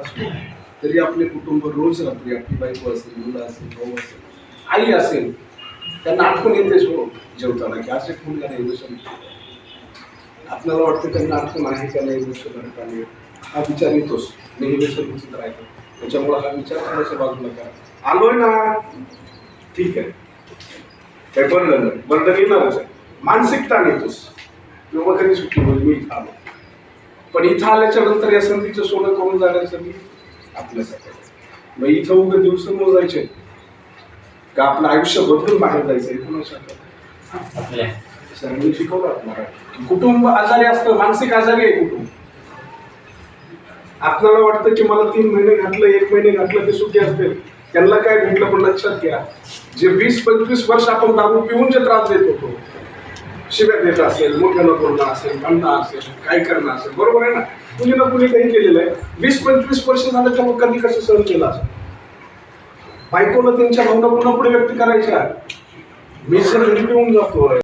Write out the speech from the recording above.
असलो तरी आपले कुटुंब रोज रात्री आपली बायको असेल मुलं असेल भाऊ असेल आई असेल त्यांना आठवण येते हो जेवताना की असे एक का नाही आपल्याला वाटतं त्यांना आठवण आहे का नाही व्यसन का नाही? हा विचार येतोच. मी हे व्यसन विचित राहतो त्याच्यामुळे हा विचार थोडासा बाजूला करा आलोय ना? ठीक आहे. काही बंधन नाही. बंधन येणारच आहे. मानसिक ताण किंवा कधी सुट्टी म्हणजे मी आलो. पण इथं आल्याच्यानंतर या संधीचं सोनं करून जाण्यासाठी आपल्यासाठी मग इथं उघड दिवस मोजायचे. का आपलं आयुष्य बदलून बाहेर जायचं हे कोणाच्या सरांनी शिकवलं आपल्याला कुटुंब आजारी असतं मानसिक आजारी आहे कुटुंब. आपल्याला वाटतं की मला तीन महिने घातलं एक महिने घातलं ते सुखी असते त्यांना काय भेटलं पण लक्षात घ्या. जे वीस पंचवीस वर्ष आपण दारू पिऊन जे त्रास देत होतो शिव्या देत असेल मोठ्यानं बोलणं असेल म्हणणं असेल काय करणं असेल बरोबर आहे ना? कुणी ना कुणी काही केलेलं आहे. वीस पंचवीस वर्ष झालं तर मग कधी कसं सहन केलं असेल बायकोला त्यांच्या भावना पुन्हा पुढे व्यक्त करायच्या. मी जर घरी जातोय.